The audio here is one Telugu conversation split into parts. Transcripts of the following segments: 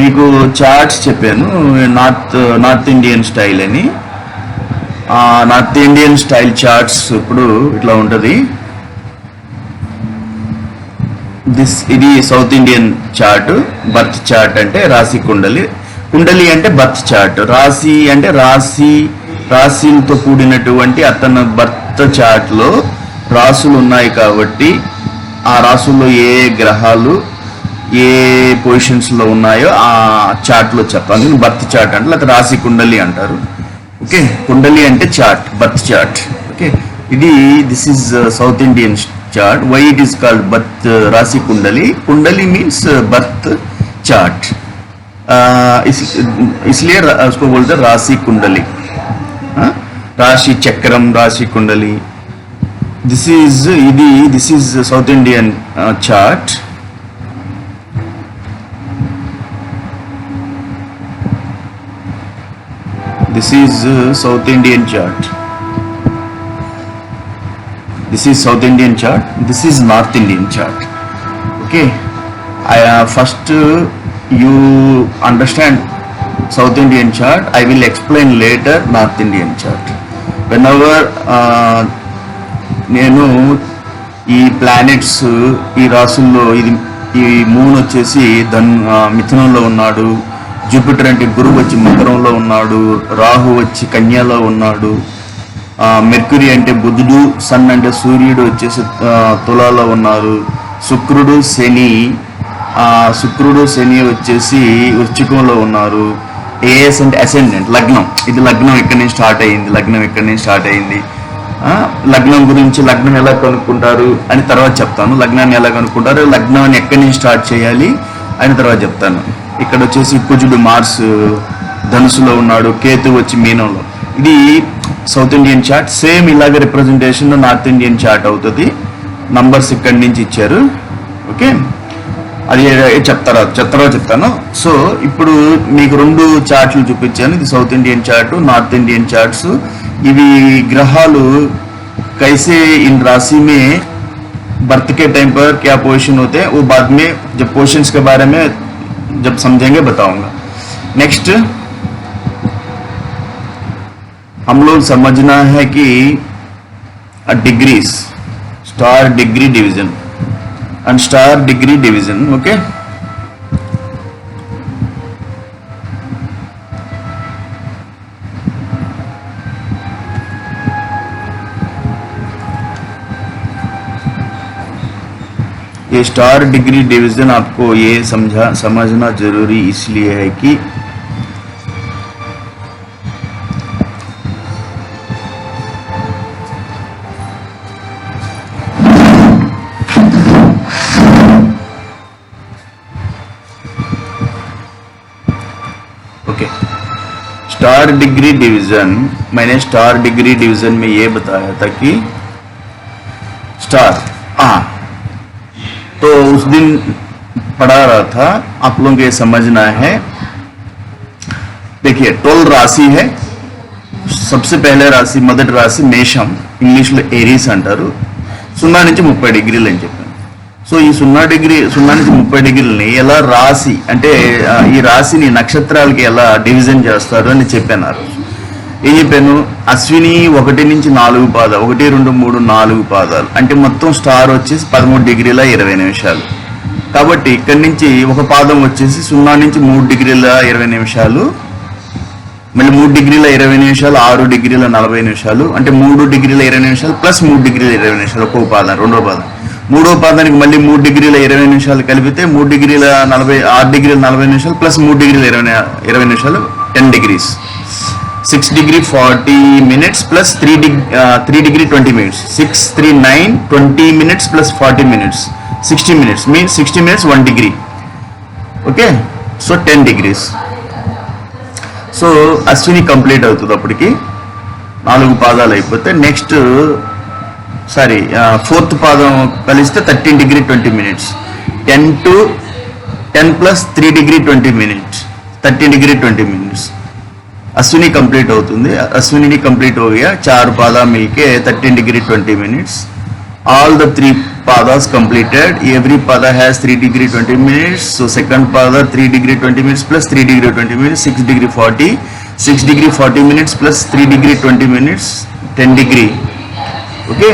మీకు చాట్స్ చెప్పాను నార్త్ నార్త్ ఇండియన్ స్టైల్ అని. నార్త్ ఇండియన్ స్టైల్ చాట్స్ ఇప్పుడు ఇట్లా ఉంటుంది. దిస్ ఇది south Indian chart birth chart అంటే రాశి కుండలి. కుండలి అంటే బర్త్ చార్ట్ రాశి అంటే రాశి రాశిలతో కూడినటువంటి అతను బర్త్ చాట్లో రాసులు ఉన్నాయి కాబట్టి ఆ రాసుల్లో ఏ గ్రహాలు ఏ పొజిషన్స్ లో ఉన్నాయో ఆ చార్ట్ లో చెప్తాను బర్త్ చార్ట్ అంటే లేకపోతే రాశి కుండలి అంటారు ఓకే కుండలి అంటే చార్ట్ బర్త్ చార్ట్ ఓకే ఇది this is South Indian chart why it is called birth రాశి kundali kundali means birth chart इस इसलिए रा- उसको बोलते हैं राशि कुंडली हाँ? राशि चक्रम राशि कुंडली दिस इज ఇది this is South Indian chart this is south Indian chart this is south Indian chart this is north Indian chart okay I first you understand south Indian Indian I will explain later north Indian Indian when our నేను ఈ ప్లానెట్స్ ఈ రాసుల్లో ఇది ఈ మూన్ వచ్చేసి ధన్ మిథునంలో ఉన్నాడు జూపిటర్ అంటే గురువు వచ్చి మకరంలో ఉన్నాడు రాహు వచ్చి కన్యాలో ఉన్నాడు ఆ, మెర్క్యూరీ అంటే బుధుడు సన్ అంటే సూర్యుడు వచ్చేసి తులాలో ఉన్నారు శుక్రుడు శని శుక్రుడు శని వచ్చేసి వృచ్చికంలో ఉన్నారు ఏఎస్ అంటే అసెండెంట్ లగ్నం ఇది లగ్నం ఇక్కడి నుంచి స్టార్ట్ అయ్యింది లగ్నం ఇక్కడి నుంచి స్టార్ట్ అయ్యింది లగ్నం గురించి లగ్నం ఎలా కనుక్కుంటారు అని తర్వాత చెప్తాను లగ్నాన్ని ఎలా కనుక్కుంటారు లగ్నాన్ని ఎక్కడి నుంచి స్టార్ట్ చేయాలి అని తర్వాత చెప్తాను. ఇక్కడ వచ్చేసి కుజుడు మార్స్ ధనుసులో ఉన్నాడు కేతు వచ్చి మీనంలో ఇది సౌత్ ఇండియన్ చార్ట్ సేమ్ ఇలాగ రిప్రజెంటేషన్ నార్త్ ఇండియన్ చార్ట్ అవుతుంది నంబర్స్ ఇక్కడి నుంచి ఇచ్చారు ఓకే అది చెప్తారా చెప్తారో చెప్తాను సో ఇప్పుడు మీకు రెండు చార్ట్లు చూపించాను ఇది South Indian chart North Indian charts ఇవి గ్రహాలు कैसे इन राशि में बर्थ के टाइम पर क्या पोजीशन होते हैं वो बाद में जब पोजिशंस के बारे में जब समझेंगे, बताऊँगा। नेक्स्ट हम लोग समझना है कि degrees star degree division and star degree division okay? ये स्टार डिग्री डिवीज़न आपको ये समझा, समझना ज़रूरी इसलिए है कि स्टार डिग्री डिवीज़न, मैंने स्टार डिग्री डिवीज़न में ये बताया था कि स्टार हाँ उस दिन पढ़ा रहा था आप लोगों को ये समझना है देखिए ट्वेल्व राशि है सबसे पहले రాశి మొదటి రాశి మేషం ఇంగ్లీష్లో ఏరీస్ అంటారు సున్నా నుంచి ముప్పై డిగ్రీలు అని చెప్పాను సో ఈ సున్నా డిగ్రీ సున్నా నుంచి ముప్పై డిగ్రీలని ఎలా రాశి అంటే ఆ, ఈ రాశిని నక్షత్రాలకి ఎలా డివిజన్ చేస్తారు అని చెప్పాను ఆ రోజు ఏం చెప్పాను అశ్విని ఒకటి నుంచి నాలుగు పాదాలు ఒకటి రెండు మూడు నాలుగు పాదాలు. అంటే మొత్తం స్టార్ వచ్చేసి పదమూడు డిగ్రీల ఇరవై నిమిషాలు. కాబట్టి ఇక్కడి నుంచి ఒక పాదం వచ్చేసి సున్నా నుంచి మూడు డిగ్రీల ఇరవై నిమిషాలు. మళ్ళీ మూడు డిగ్రీల ఇరవై నిమిషాలు ఆరు డిగ్రీల నలభై నిమిషాలు. అంటే మూడు డిగ్రీల ఇరవై నిమిషాలు ప్లస్ మూడు డిగ్రీల ఇరవై నిమిషాలు ఒక్కో పాదం రెండో పాదం. మూడో పాదానికి మళ్ళీ మూడు డిగ్రీల ఇరవై నిమిషాలు కలిపితే మూడు డిగ్రీల నలభై ఆరు డిగ్రీల నలభై నిమిషాలు ప్లస్ మూడు డిగ్రీల ఇరవై ఇరవై నిమిషాలు ten degrees. Six degree forty minutes plus three degree three degree twenty minutes six three nine twenty minutes plus forty minutes sixty minutes means sixty minutes one degree okay so ten degrees so Ashwini complete అవుతుంది అప్పటికి. నాలుగు పాదాలు అయిపోతే నెక్స్ట్ సారీ ఫోర్త్ పాదం కలిస్తే thirteen degree twenty minutes ten to ten plus three degree twenty minutes thirteen degree twenty minutes Ashwini complete అవుతుంది. అశ్విని కంప్లీట్ అయ్యా చార్ పాదా మిల్కే thirteen degree twenty minutes. All the three పాదాస్ completed every పాదా has three degree twenty minutes so second పాదా three degree twenty minutes plus three degree twenty minutes six degree forty six degree forty minutes plus three degree twenty minutes ten degree okay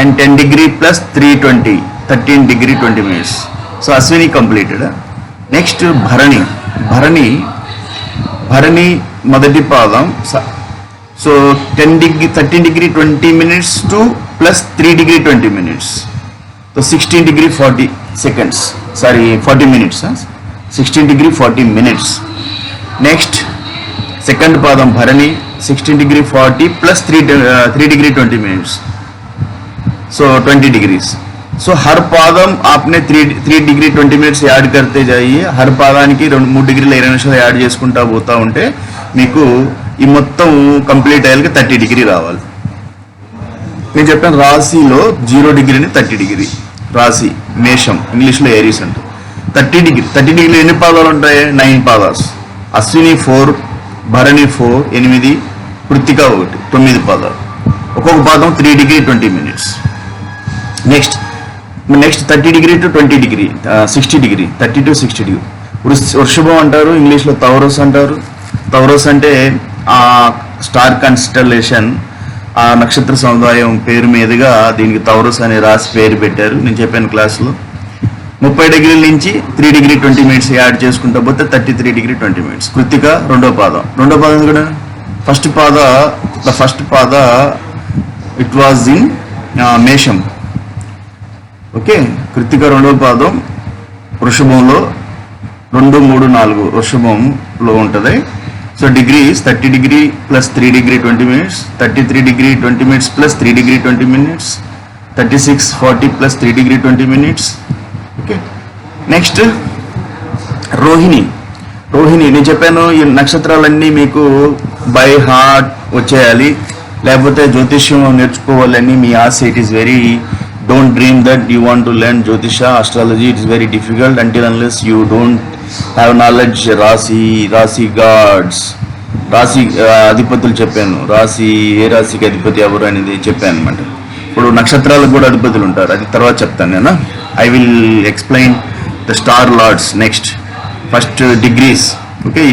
and ten degree plus three twenty thirteen degree twenty minutes so Ashwini completed next Bharani. Bharani Bharani మొదటి పాదం. So ten degree thirteen degree twenty minutes to plus three degree twenty minutes. So sixteen degree forty seconds. Sorry forty minutes sixteen degree forty minutes. Next second పాదం Bharani sixteen degree forty plus three three degree twenty minutes. So twenty degrees. So her పాదం ఆప్నే three three degree twenty minutes add కడితే జాయి హర్ పాదానికి రెండు మూడు డిగ్రీల ఇరవై నిమిషాలు యాడ్ చేసుకుంటా పోతా ఉంటే మీకు ఈ మొత్తం కంప్లీట్ అయ్యాక థర్టీ డిగ్రీ రావాలి. నేను చెప్పాను రాశిలో జీరో డిగ్రీని థర్టీ డిగ్రీ రాశి మేషం ఇంగ్లీష్లో ఏరీస్ అంటే థర్టీ డిగ్రీ థర్టీ డిగ్రీ ఎన్ని పాదాలు ఉంటాయి? Nine పాదాస్. Ashwini four Bharani four ఎనిమిది కృతిక ఒకటి తొమ్మిది పాదాలు. ఒక్కొక్క పాదం three degree twenty minutes next next thirty degree to twenty degree sixty degree thirty to sixty degree వృష్- వృషభం అంటారు ఇంగ్లీష్లో తౌరస్ అంటారు. తౌరస్ అంటే ఆ స్టార్ కన్స్టలేషన్ ఆ నక్షత్ర సముదాయం పేరు మీదుగా దీనికి తౌరస్ అనే రాసి పేరు పెట్టారు. నేను చెప్పాను క్లాస్లో. ముప్పై డిగ్రీల నుంచి three degree twenty minutes add చేసుకుంటా పోతే thirty three degree twenty minutes Krittika రెండో పాదం. రెండో పాదం కూడా ఫస్ట్ పాద ద ఫస్ట్ పాద ఇట్ వాజ్ ఇన్ మేషం. ఓకే కృతిక రెండవ పాదం వృషభంలో రెండు మూడు నాలుగు వృషభంలో ఉంటుంది. So degrees thirty degree plus three degree twenty minutes thirty three degree twenty minutes plus three degree twenty minutes thirty six forty plus three degree twenty minutes okay next Rohini. Rohini నేను చెప్పాను ఈ నక్షత్రాలన్నీ మీకు బై హార్ట్ వచ్చేయాలి. లేకపోతే జ్యోతిష్యం నేర్చుకోవాలని మీ ఆశ it is very don't dream that you want to learn Jyotisha astrology it's very difficult until unless you don't have knowledge రాశి రాశి గాడ్స్ రాశి అధిపతులు చెప్పాను. రాశి ఏ రాశికి అధిపతి ఎవరు అనేది చెప్పాను అనమాట ఇప్పుడు నక్షత్రాలకు కూడా అధిపతులు ఉంటారు. అది తర్వాత చెప్తాను నేను. I will explain the star lords next first degrees okay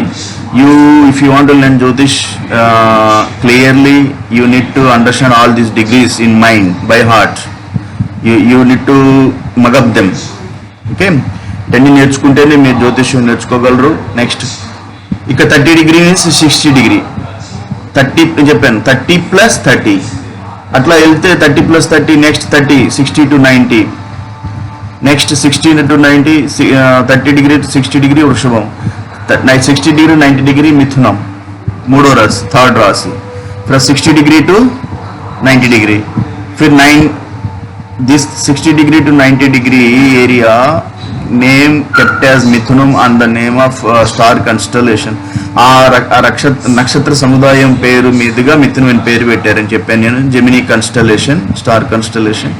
you if you want to learn Jyothish clearly you need to understand all these degrees in mind by heart you you need to mug up them okay టెన్ని నేర్చుకుంటేనే మీరు జ్యోతిష్యం నేర్చుకోగలరు. నెక్స్ట్ ఇక thirty degree means sixty degree thirty చెప్పాను. థర్టీ ప్లస్ థర్టీ అట్లా వెళ్తే thirty plus thirty next thirty sixty to ninety next sixteen to ninety thirty degree to sixty degree వృషభం. సిక్స్టీ డిగ్రీ నైంటీ డిగ్రీ మిథునం. మూడో రాశి థర్డ్ రాశి. Plus sixty degree to ninety degree Phir nine this sixty degree to ninety degree area name kept as మిథునం and the name of star constellation ఆ ఆ నక్షత్ర నక్షత్ర సముదాయం పేరు మీదుగా మిథునం అని పేరు పెట్టారని చెప్పాను నేను. Gemini constellation star constellation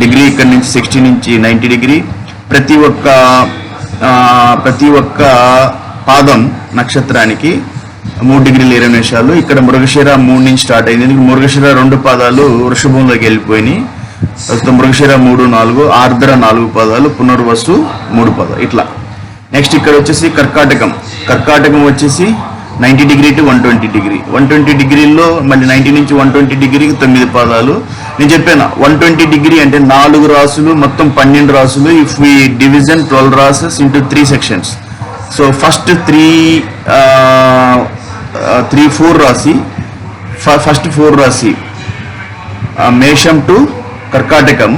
degree ఇక్కడ నుంచి సిక్స్టీ నుంచి నైంటీ డిగ్రీ. ప్రతి ఒక్క ప్రతి ఒక్క పాదం నక్షత్రానికి మూడు డిగ్రీలు ఇరవై నిమిషాలు. ఇక్కడ మృగశిర మూడు నుంచి స్టార్ట్ అయింది. ఎందుకంటే మృగశిర రెండు పాదాలు వృషభంలోకి వెళ్ళిపోయినాయి. మృగశిర మూడు నాలుగు ఆర్ద్ర నాలుగు పదాలు పునర్వసు మూడు పదాలు. ఇట్లా. నెక్స్ట్ ఇక్కడ వచ్చేసి కర్కాటకం. కర్కాటకం వచ్చేసి ninety degree to one twenty degree. One twenty డిగ్రీలో మళ్ళీ నైంటీ నుంచి వన్ ట్వంటీ డిగ్రీకి తొమ్మిది పదాలు. నేను చెప్పాను వన్ ట్వంటీ డిగ్రీ అంటే నాలుగు రాసులు మొత్తం పన్నెండు రాసులు if we division twelve rashes into three sections so first three three four రాసి ఫస్ట్ ఫోర్ రాసి మేషం టు కర్కాటకం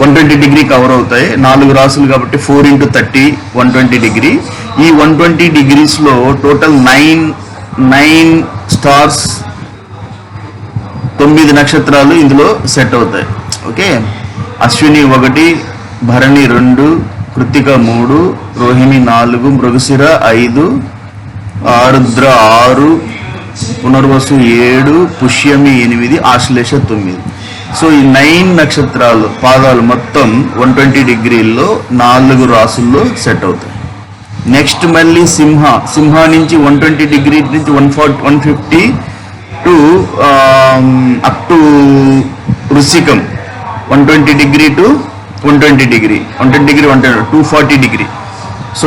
వన్ ట్వంటీ డిగ్రీ కవర్ అవుతాయి. నాలుగు రాసులు కాబట్టి four into thirty one twenty degree ఈ వన్ ట్వంటీ డిగ్రీస్లో టోటల్ నైన్ నైన్ స్టార్స్ తొమ్మిది నక్షత్రాలు ఇందులో సెట్ అవుతాయి. ఓకే? అశ్విని ఒకటి భరణి రెండు కృత్తిక మూడు రోహిణి నాలుగు మృగశిర ఐదు ఆరుద్ర ఆరు పునర్వసు ఏడు పుష్యమి ఎనిమిది ఆశ్లేష తొమ్మిది. సో ఈ నైన్ నక్షత్రాలు పాదాలు మొత్తం వన్ ట్వంటీ డిగ్రీల్లో నాలుగు రాసుల్లో సెట్ అవుతాయి. నెక్స్ట్ మళ్ళీ సింహ సింహ నుంచి వన్ ట్వంటీ డిగ్రీ నుంచి one forty one fifty to up to వృశ్చికం 120 degree to 120 degree 120 degree 120 240 degree